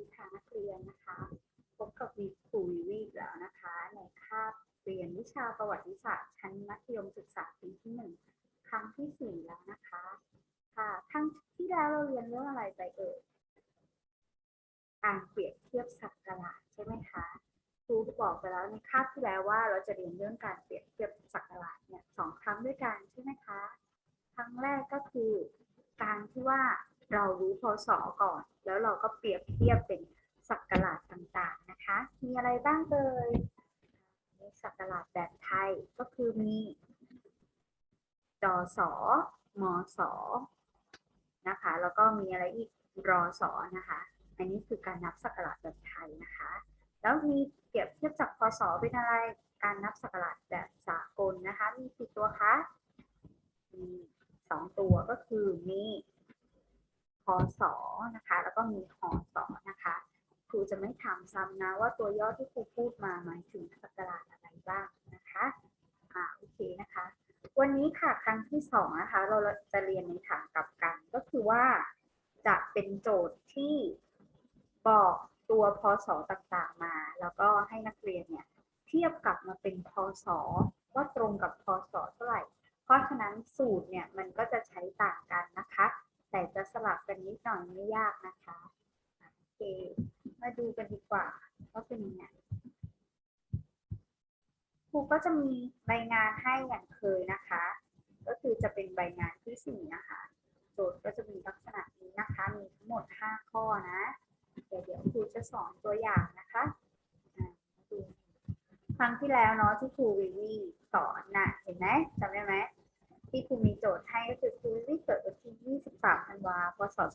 ดีค่ะนักเรียนนะคะพบกับวีครูวีวีอีกแล้วนะคะ ในคาบเรียนวิชาประวัติศาสตร์ชั้นมัธยมศึกษาปีที่หนึ่งครั้งที่สี่แล้วนะคะ ค่ะครั้งที่แล้วเราเรียนเรื่องอะไรไปเอ่ยการเปรียบเทียบศักราชใช่ไหมคะครูบอกไปแล้วในคาบที่แล้วว่าเราจะเรียนเรื่องการเปรียบเทียบศักราชเนี่ยสองครั้งด้วยกันใช่ไหมคะ ครั้งแรกก็คือการที่ว่าเรารู้พศก่อน แล้วเราก็เปรียบเทียบเป็นศักราชต่างๆนะคะ มีอะไรบ้างเอ่ยมีศักราชแบบไทยก็คือมีจศมศนะคะ แล้วก็มีอะไรอีกรอสอนะคะ อันนี้คือการนับศักราชแบบไทยนะคะ แล้วมีเปรียบเทียบจากพศเป็นอะไรการนับศักราชแบบสากลนะคะ มีกี่ตัวคะมีสองตัวก็คือมีพศนะคะ แล้วก็มีหศนะคะ ครูจะไม่ถาม ซ้ำนะว่าตัวย่อที่ครูพูดมาหมายถึงศักราชอะไรบ้างนะคะอ่าโอเคนะคะ วันนี้ค่ะครั้งที่สองนะคะเราจะเรียนในทางกลับกัน ก็คือว่าจะเป็นโจทย์ที่บอกตัวพศต่างๆมา แล้วก็ให้นักเรียนเนี่ยเทียบกลับมาเป็นพศว่าตรงกับพศเท่าไหร่ เพราะฉะนั้นสูตรเนี่ยมันก็จะใช้ต่างกันนะคะ แต่จะสลับกันนิดหน่อยไม่ยากนะคะโอเค มาดูกันดีกว่าว่าเป็นยังไงครูก็จะมีใบงานให้อย่างเคยนะคะ ก็คือจะเป็นใบงานที่สี่นะคะ โจทย์ก็จะมีลักษณะนี้นะคะ มีทั้งหมด5ข้อนะ เดี๋ยวเดี๋ยวครูจะสอนตัวอย่างนะคะครั้งที่แล้วเนาะที่ครูวิวีสอนน่ะเห็นไหมจำได้ไหมที่ครูมีโจทย์ให้ก็คือครูวิวีเกิดวันที่ 23 ธันวาคม พศ 2538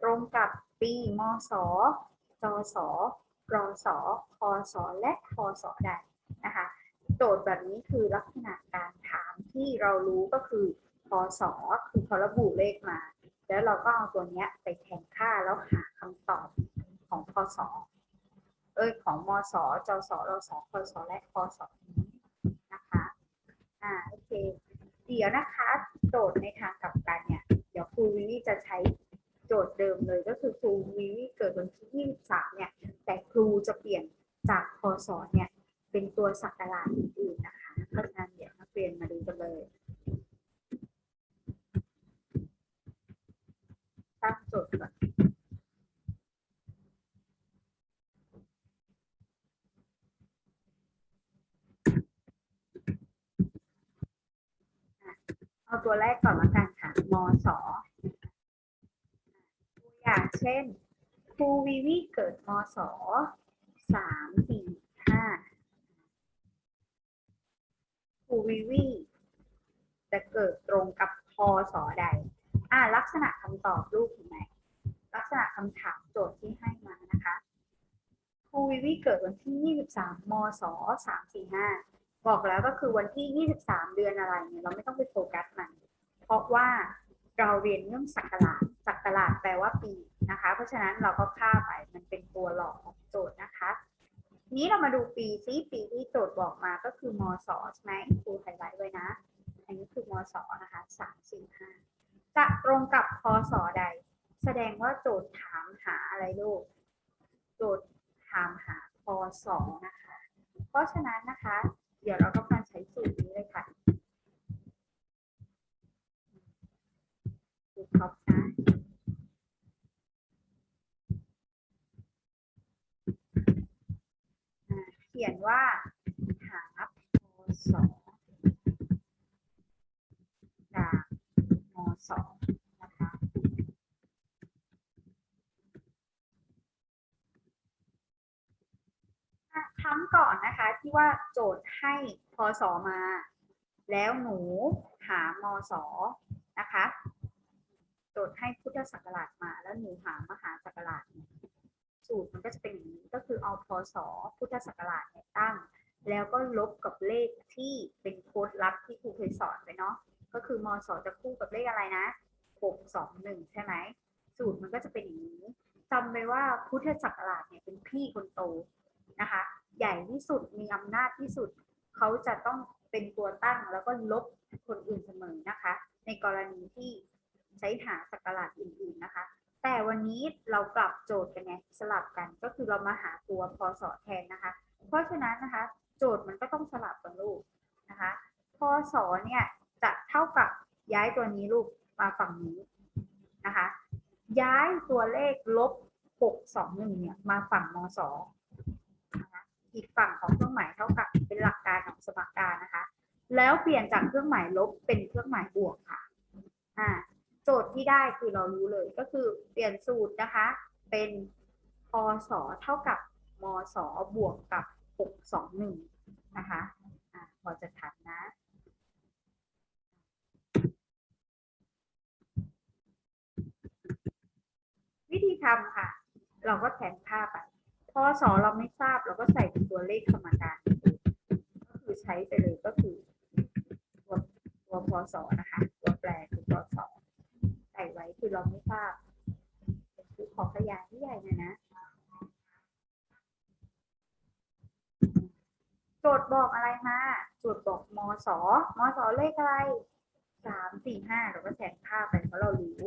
ตรงกับปีมศจศรศคศและคศใดนะคะโจทย์แบบนี้คือลักษณะการถามที่เรารู้ก็คือพศคือเขาระบุเลขมา แล้วเราก็เอาตัวเนี้ยไปแทนค่าแล้วหาคำตอบของพศเอ้ยของมศจศรศคศและคศนี้นะคะอ่าโอเคเดี๋ยวนะคะโจทย์ในทางกลับกันเนี่ยเดี๋ยวครูวิวีจะใช้ จทย์เดิมเลยก็คือครูวิวีเกิดวันที่23เนี่ย แต่ครูจะเปลี่ยนจากพศเนี่ย เป็นตัวศักราชอื่นๆนะคะเพราะฉะนั้นเดี๋ยวนักเรียนมาดูกันเลยตั้งโจทย์ก่อนเอาตัวแรกก่อนละกันค่ะมศตัวอ เช่นครูวิวีเกิดมศสามสี่ห้าครูวิวีจะเกิดตรงกับพศใด อ่าลักษณะคำตอบรูปเห็นไหมลักษณะคำถามโจทย์ที่ให้มานะคะครูวิวีเกิดวันที่ 23 มศ345 บอกแล้วก็คือวันที่ 23 เดือนอะไรเนี่ยเราไม่ต้องไปโฟกัสมัน เพราะว่าเราเรียนเรื่องศักราชศักราชแปลว่าปี นะคะ เพราะฉะนั้นเราก็ค่าไปมันเป็นตัวหลอกของโจทย์นะคะ นี้เรามาดูปีซิปีที่โจทย์บอกมาก็คือมศใช่ไหมครูไฮไลท์ไว้นะ อันนี้คือมศนะคะสามสี่ห้าจะตรงกับพศใด แสดงว่าโจทย์ถามหาอะไรลูก โจทย์ถามหาพศนะคะ เพราะฉะนั้นนะคะ เดี๋ยวเราก็มาใช้สูตรนี้เลยค่ะดูท็อปนะ อ่าเขียนว่าหาพศจากมศนะคะอะครั้งก่อนนะคะที่ว่าโจท ย์ให้พศมา แล้วหนูหามศนะคะโจทย์ให้พุทธศักราชมา แล้วหนูหามหาศักราชสูตรมันก็จะเป็นอย่างนี้ก็คือเอาพศพุทธศักราชเนี่ยตั้ง แล้วก็ลบกับเลขที่เป็นโค้ดลับที่ครูเคยสอนไปเนาะก็คือมศจะคู่กับเลขอะไรนะหกสองหนึ่งใช่ไหมสูตรมันก็จะเป็นอย่างนี้จำไว้ว่าพุทธศักราชเนี่ยเป็นพี่คนโตนะคะ ใหญ่ที่สุดมีอำนาจที่สุด เขาจะต้องเป็นตัวตั้งแล้วก็ลบคนอื่นเสมอนะคะ ในกรณีที่ใช้หาศักราชอื่นๆนะคะ แต่วันนี้เราปรับโจทย์กันไงสลับกันก็คือเรามาหาตัวพศแทนนะคะ เพราะฉะนั้นนะคะ โจทย์มันก็ต้องสลับกันลูกนะคะพศเนี่ยจะเท่ากับย้ายตัวนี้ลูกมาฝั่งนี้นะคะ ย้ายตัวเลขลบหกสองหนึ่งเนี่ยมาฝั่งมศนะคะ อีกฝั่งของเครื่องหมายเท่ากับเป็นหลักการของสมการนะคะ แล้วเปลี่ยนจากเครื่องหมายลบเป็นเครื่องหมายบวกค่ะอ่าโจทย์ที่ได้คือเรารู้เลยก็คือเปลี่ยนสูตรนะคะ เป็นพศเท่ากับมศบวกกับ 621 นะคะอะพอจะทันนะวิธีทำค่ะ เราก็แทนค่าไป พศเราไม่ทราบเราก็ใส่เป็นตัวเลขสมกาก็คือใช้ไปเลยก็คือตัวตัวพศนะคะ ตัวแปรคือพศใส่ไว้คือเราไม่ทราบคือขอขยายที่ใหญ่หน่อยนะโจทย์บอกอะไรมาโจทย์บอกมสมสเลขอะไรสามสี่ห้าเราก็แทนค่าไปเพราะเรารู้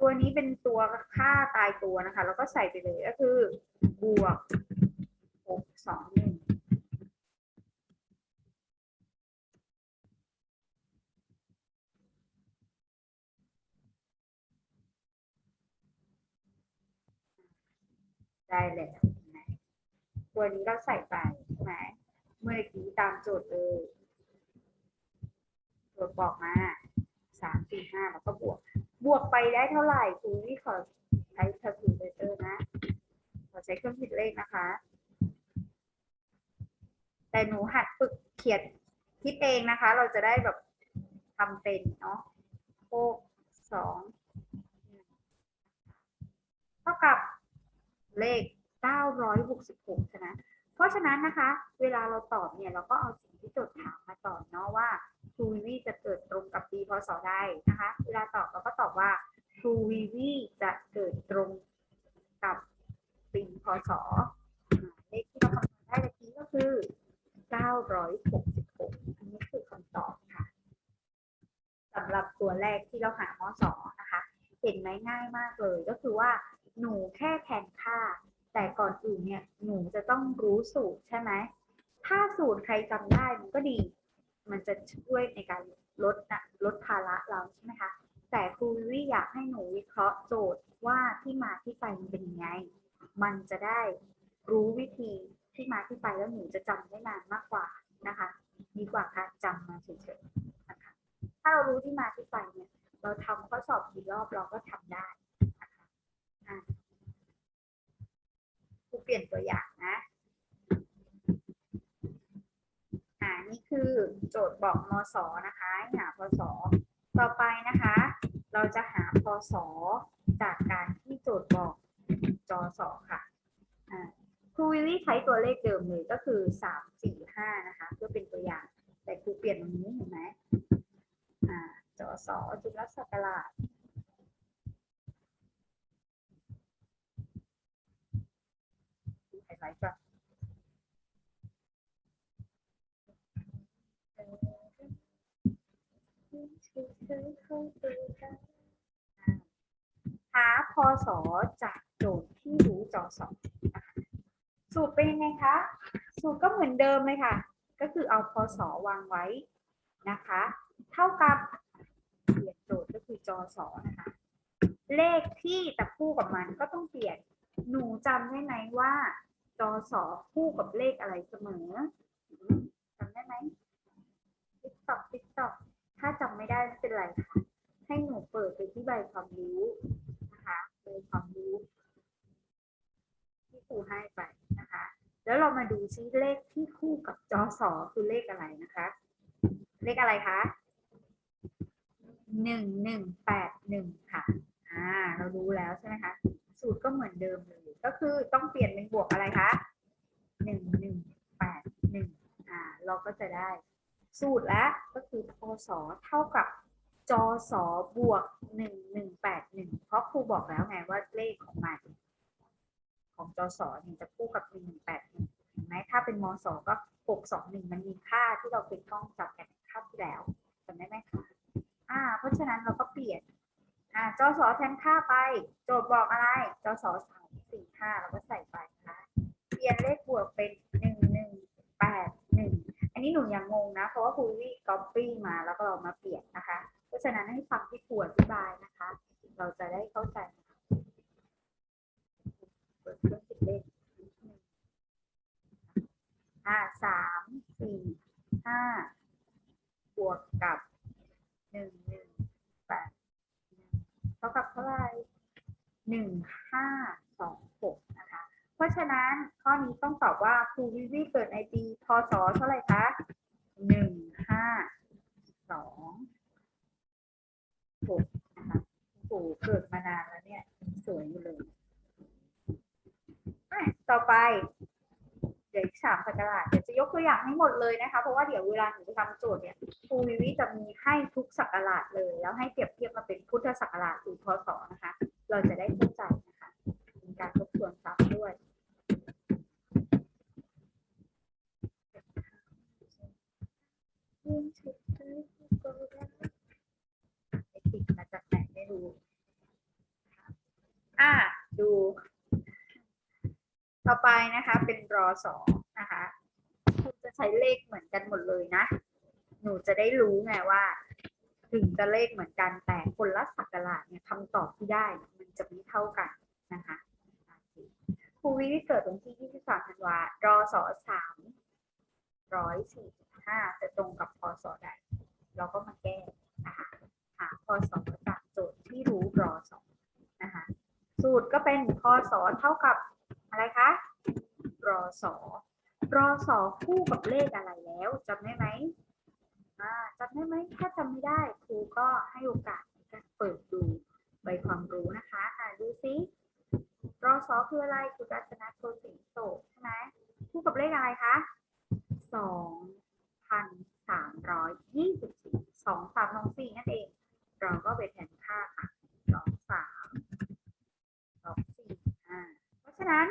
ตัวนี้เป็นตัวค่าตายตัวนะคะเราก็ใส่ไปเลยก็คือบวกหกสองหนึ่งได้แล้วเห็นไหมตัวนี้เราใส่ไปใช่ไหมเมื่อกี้ตามโจทย์เลยโจทย์บอกมาสามสี่ห้าแล้วก็บวก บวกไปได้เท่าไหร่ครูนี่ขอใช้คาลคูลเลเตอร์นะ ขอใช้เครื่องคิดเลขนะคะ แต่หนูหัดฝึกเขียนคิดเองนะคะ เราจะได้แบบทำเป็นเนาะหกสองหนึ่งเท่ากับเลข 966 ใช่ไหมเพราะฉะนั้นนะคะ เวลาเราตอบเนี่ย เราก็เอาสิ่งที่โจทย์ถามมาตอบเนาะว่า True VV จะเกิดตรงกับปีพศใดนะคะ เวลาตอบเราก็ตอบว่า True VV จะเกิดตรงกับปีพศเลขที่เราคำนวณได้เมื่อกี้ก็คือ 966 อันนี้คือคำตอบค่ะสำหรับตัวแรกที่เราหามสนะคะ เห็นไหมง่ายมากเลยก็คือว่าหนูแค่แทนค่า แต่ก่อนอื่นเนี่ยหนูจะต้องรู้สูตรใช่ไหม ถ้าสูตรใครจำได้มันก็ดี มันจะช่วยในการลดนะลดภาระเราใช่ไหมคะแต่ครูวิอยากให้หนูวิเคราะห์โจทย์ว่าที่มาที่ไปมันเป็นยังไง มันจะได้รู้วิธีที่มาที่ไปแล้วหนูจะจำได้นานมากกว่านะคะ ดีกว่าการจำมาเฉยๆนะคะถ้าเรารู้ที่มาที่ไปเนี่ย เราทำข้อสอบกี่รอบเราก็ทำได้นะคะครูเปลี่ยนตัวอย่างนะ อ่านี่คือโจทย์บอกมศนะคะให้หาพศต่อไปนะคะ เราจะหาพศจากการที่โจทย์บอกจศค่ะอ่าครูวิวิใช้ตัวเลขเดิมเลยก็คือสามสี่ห้านะคะ เพื่อเป็นตัวอย่าง แต่ครูเปลี่ยนตรงนี้เห็นไหมอ่าจศจุลศักราชดูไฮไลท์ก่อน หาพศจากโจทย์ที่รู้จอสองสูตรเป็นยังไงคะ สูตรก็เหมือนเดิมเลยค่ะ ก็คือเอาพศวางไว้นะคะ เท่ากับเปลี่ยนโจทย์ก็คือจอสอนะคะ เลขที่จะคู่กับมันก็ต้องเปลี่ยน หนูจำได้ไหมว่าจอสอคู่กับเลขอะไรเสมอจำได้ไหมติ๊กตอกติ๊กตอก ถ้าจำไม่ได้ไม่เป็นไรค่ะ ให้หนูเปิดไปที่ใบความรู้นะคะใบความรู้ที่ครูให้ไปนะคะ แล้วเรามาดูซิเลขที่คู่กับจอสอคือเลขอะไรนะคะ เลขอะไรคะหนึ่งหนึ่งแปดหนึ่งค่ะ อ่า เรารู้แล้วใช่ไหมคะ สูตรก็เหมือนเดิมเลย ก็คือต้องเปลี่ยนเป็นบวกอะไรคะหนึ่งหนึ่งแปดหนึ่งอ่า เราก็จะได้ สูตรแล้วก็คือพศเท่ากับจอสอบวกหนึ่งหนึ่งแปดหนึ่งเพราะครูบอกแล้วไงว่าเลขของมันของจอสอเนี่ยจะคู่กับหนึ่งหนึ่งแปดหนึ่งเห็นไหมถ้าเป็นมสก็หกสองหนึ่งมันมีค่าที่เราเป็นกล้องจับกันค่าที่แล้วจำได้ไหมคะอ่า เพราะฉะนั้นเราก็เปลี่ยนอ่าจอสอแทนค่าไป โจทย์บอกอะไรจอสอสามสี่ห้าเราก็ใส่ไปนะคะเปลี่ยนเลขบวกเป็นหนึ่งหนึ่งแปด นึ่งอันนี้หนูยังงงนะ เพราะว่าครูวี่ก๊อปปี้มาแล้วก็เรามาเปลี่ยนนะคะ เพราะฉะนั้นให้ฟังที่ครูอธิบายนะคะ เราจะได้เข้าใจเปิดเครื่องคิดเลขอ่าสามสี่ห้าบวกกับหนึ่งหนึ่งแปดเท่ากับเท่าไหร่หนึ่งห้าสองหกนะคะ ราะฉะนั้นข้อนี้ต้องตอบว่าครูวิวีเกิดในปีพศเท่าไหร่คะหนึ่งห้าสองหกนะคะโอ้โหเกิดมานานแล้วเนี่ย สวยอยู่เลย ต่อไป เดี๋ยวอีกสามสักราชเดี๋ยวจะยกตัวอย่างให้หมดเลยนะคะ เพราะว่าเดี๋ยวเวลาหนูจะทำโจทย์เนี่ยครูวิวิจะมีให้ทุกสักราชเลย แล้วให้เปรียบเทียบมาเป็นพุทธศักราชหรือพศนะคะ เราจะได้เข้าใจนะคะมีการทบทวนซ้ำด้วย ไอติดมาจากไหนไม่รู้ อะ ดู ต่อไปนะคะ เป็นรอ สอนะคะคุณจะใช้เลขเหมือนกันหมดเลยนะ หนูจะได้รู้ไงว่า ถึงจะเลขเหมือนกันแต่คนละศักราชเนี่ยคำตอบที่ได้มันจะไม่เท่ากันนะคะครูวิวิเกิดวันที่ 23 ธันวา รอสอสามร้อยสี่สิบห้าจะตรงกับพศใด เราก็มาแก้นะคะหาพศจากโจทย์ที่รู้รอสองนะคะ สูตรก็เป็นพศเท่ากับอะไรคะ รอสอรอสอคู่กับเลขอะไรแล้วจำได้ไหมจำได้ไหมถ้าจำไม่ได้ครูก็ให้โอกาสในการเปิดดูใบความรู้นะคะอ่าดูซิรอสอคืออะไรคือรัตนโกสินทร์โตใช่ไหมคู่กับเลขอะไรคะสองพันสามร้อยยี่สิบสี่สองสามสองสี่นั่นเอง เราก็ไปแทนค่าค่ะสองสามสองสี่ห้าเพราะฉะนั้น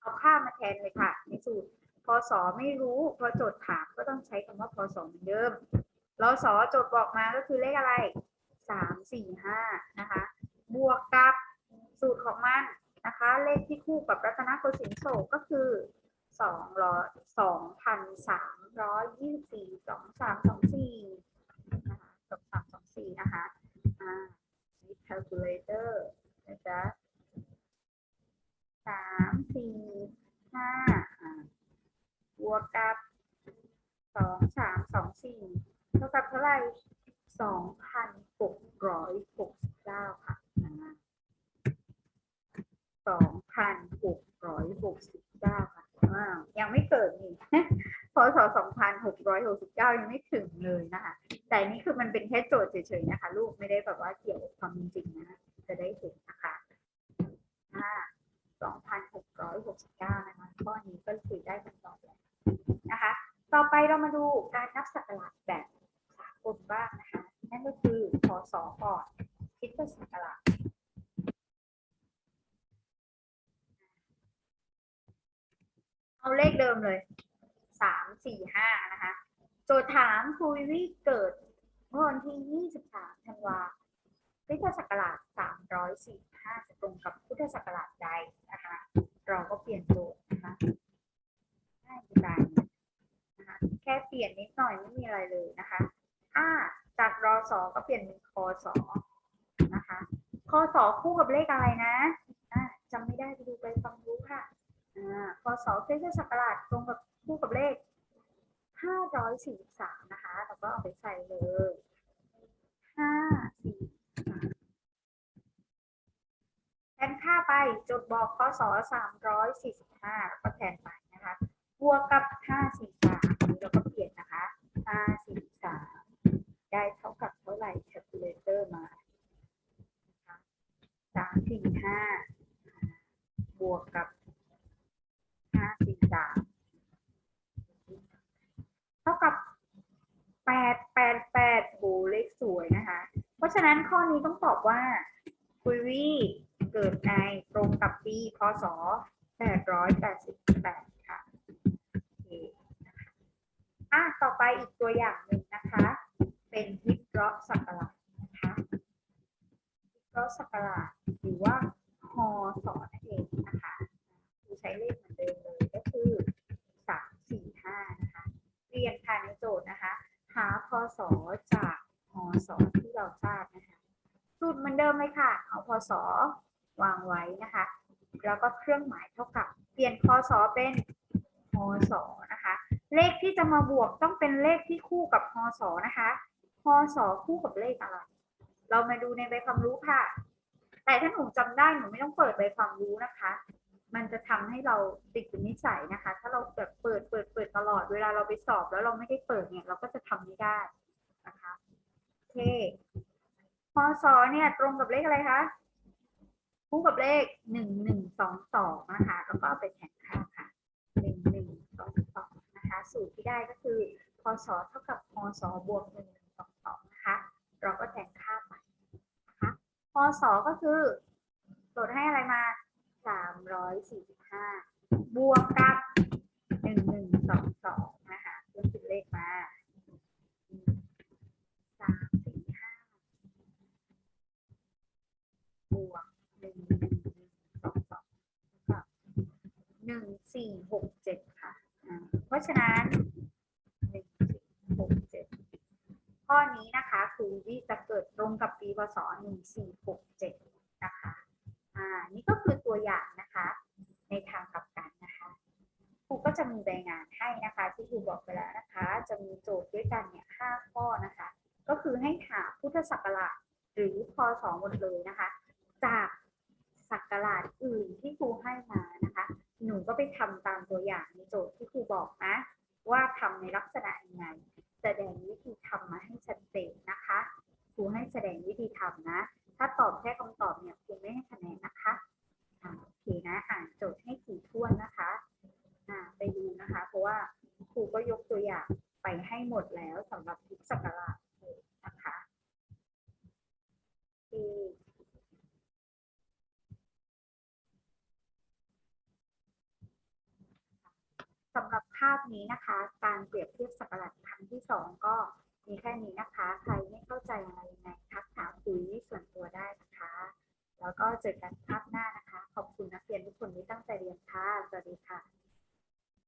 เอาค่ามาแทนเลยค่ะ ในสูตรพศ ไม่รู้ พอโจทย์ถามก็ต้องใช้คำว่าพศเหมือนเดิมรศโจทย์บอกมาก็คือเลขอะไรสามสี่ห้านะคะ บวกกับสูตรของมันนะคะ เลขที่คู่กับรัตนโกสินทร์โศกก็คือสองร้อยสองพันสามร้อย แต่นี่คือมันเป็นแค่โจทย์เฉยๆนะคะ ลูกไม่ได้แบบว่าเกี่ยวกับความจริงนะ จะได้เห็นนะคะอ่า 2,669 นะคะ ข้อนี้ก็คือได้คำตอบแล้วนะคะ ต่อไปเรามาดูการนับศักราชแบบสากลบ้างนะคะ นั่นก็คือพศก่อนคริดศักราชเอาเลขเดิมเลย สาม สี่ ห้านะคะ โจทย์ถามครูวิวิเกิดเมื่อวันที่ 23 ธันวา คริสตศักราช 345 จะตรงกับพุทธศักราชใดนะคะ เราก็เปลี่ยนโจทย์นะคะง่ายจะตายนะคะแค่เปลี่ยนนิดหน่อยไม่มีอะไรเลยนะคะถ้าจากรอสอก็เปลี่ยนเป็นคอสอนะคะคอสอคู่กับเลขอะไรนะอะจำไม่ได้ไปดูไปฟังรู้ค่ะอ่าคอสอคริสตศักราชตรงกับคู่กับเลข 543 นะคะ แล้วก็เอาไปใส่เลย ห้าสี่สามแทนค่าไปจดบอกพศสามร้อยสี่สิบห้าแล้วก็แทนไปนะคะบวกกับห้าสี่สามเราก็เปลี่ยนนะคะห้าสี่สามได้เท่ากับเท่าไหร่ calculator มานะคะสามสี่ห้าบวกกับห้าสี่สามเท่ากับแปดแปดแปดโหเลขสวยนะคะ เพราะฉะนั้นข้อนี้ต้องตอบว่าคุยวี่ เกิดในตรงกับปีพศ 888 ค่ะโอเคอะ ต่อไปอีกตัวอย่างหนึ่งนะคะ เป็นฮิตรอราะสักราชนะคะวิเราะสักราชหรือว่าฮศนั่นเองนะคะคือใช้เลขเหมือนเดิมเลยก็คือสามสี่ห้านะคะ เรียนภายในโจทย์นะคะ หาพศจากพศที่เราทราบนะคะสูตรเหมือนเดิมเลยค่ะ เอาพศ วางไว้นะคะ แล้วก็เครื่องหมายเท่ากับเปลี่ยนพศเป็นพศนะคะ เลขที่จะมาบวกต้องเป็นเลขที่คู่กับพศนะคะพศคู่กับเลขอะไร เรามาดูในใบความรู้ค่ะ แต่ถ้าหนูจำได้หนูไม่ต้องเปิดใบความรู้นะคะ มันจะทำให้เราติดเป็นนิสัยนะคะ ถ้าเราแบบเปิดเปิดเปิดตลอดเวลาเราไปสอบแล้วเราไม่ได้เปิดเนี่ยเราก็จะทำไม่ได้นะคะโอเคพศเนี่ยตรงกับเลขอะไรคะ คู่กับเลขหนึ่งหนึ่งสองสองนะคะแล้วก็ไปแทนค่าค่ะหนึ่งหนึ่งสองสองนะคะสูตรที่ได้ก็คือพศเท่ากับพศบวกหนึ่งหนึ่งสองสองนะคะเราก็แทนค่าไปนะคะพศก็คือโจทย์ให้อะไรมาสามร้อยสี่สิบห้าบวกกับหนึ่งหนึ่งสองสองนะคะเพิ่มเป็นเลขมาสามสี่ห้าบวกหนึ่งหนึ่งหนึ่งสองสองแล้วก็หนึ่งสี่หกเจ็ดค่ะอ่าเพราะฉะนั้นหนึ่งสี่หกเจ็ดข้อนี้นะคะคือวิจะเงกับปีพศหนึ่งสี่หกเจ็ดนะคะ อ่า นี่ก็คือตัวอย่างนะคะ ในทางกลับกันนะคะครูก็จะมีใบงานให้นะคะ ที่ครูบอกไปแล้วนะคะ จะมีโจทย์ด้วยกันเนี่ยห้าข้อนะคะ ก็คือให้หามพุทธศักราชหรือพศหมดเลยนะคะ จากศักราชอื่นที่ครูให้มานะคะ หนูก็ไปทำตา นะ อ่านโจทย์ให้ถี่ถ้วนนะคะอ่าไปดูนะคะ เพราะว่าครูก็ยกตัวอย่างไปให้หมดแล้วสำหรับทุกศักราชเลยนะคะสำหรับภาพนี้นะคะ การเปรียบเทียบศักราชครั้งที่สองก็มีแค่นี้นะคะ ใครไม่เข้าใจอะไรยังไงทักถามคุยส่วนตัวได้นะคะ แล้วก็เจอกันภาพหน้านะคะ ขอบคุณนักเรียนทุกคนที่ตั้งใจเรียนค่ะ สวัสดีค่ะ